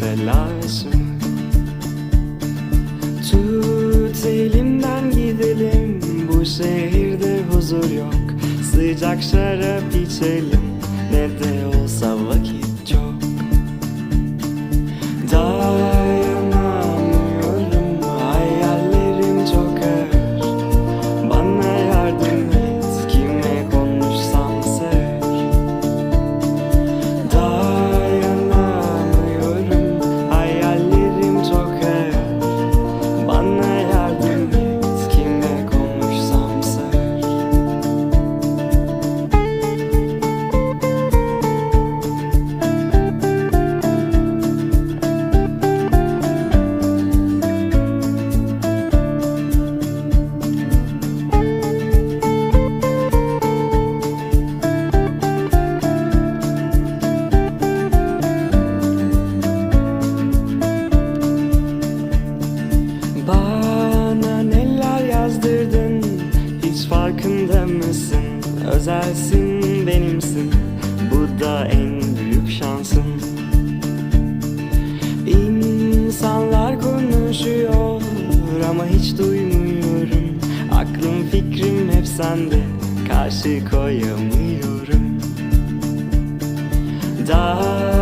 telaşımı Tut elimden gidelim Bu şehirde huzur yok. Sıcak şarap içelim Ne de Özelsin benimsin. Bu da en büyük şansın İnsanlar konuşuyor Ama hiç duymuyorum. Aklım fikrim hep sende Karşı koyamıyorum. Dayanamıyorum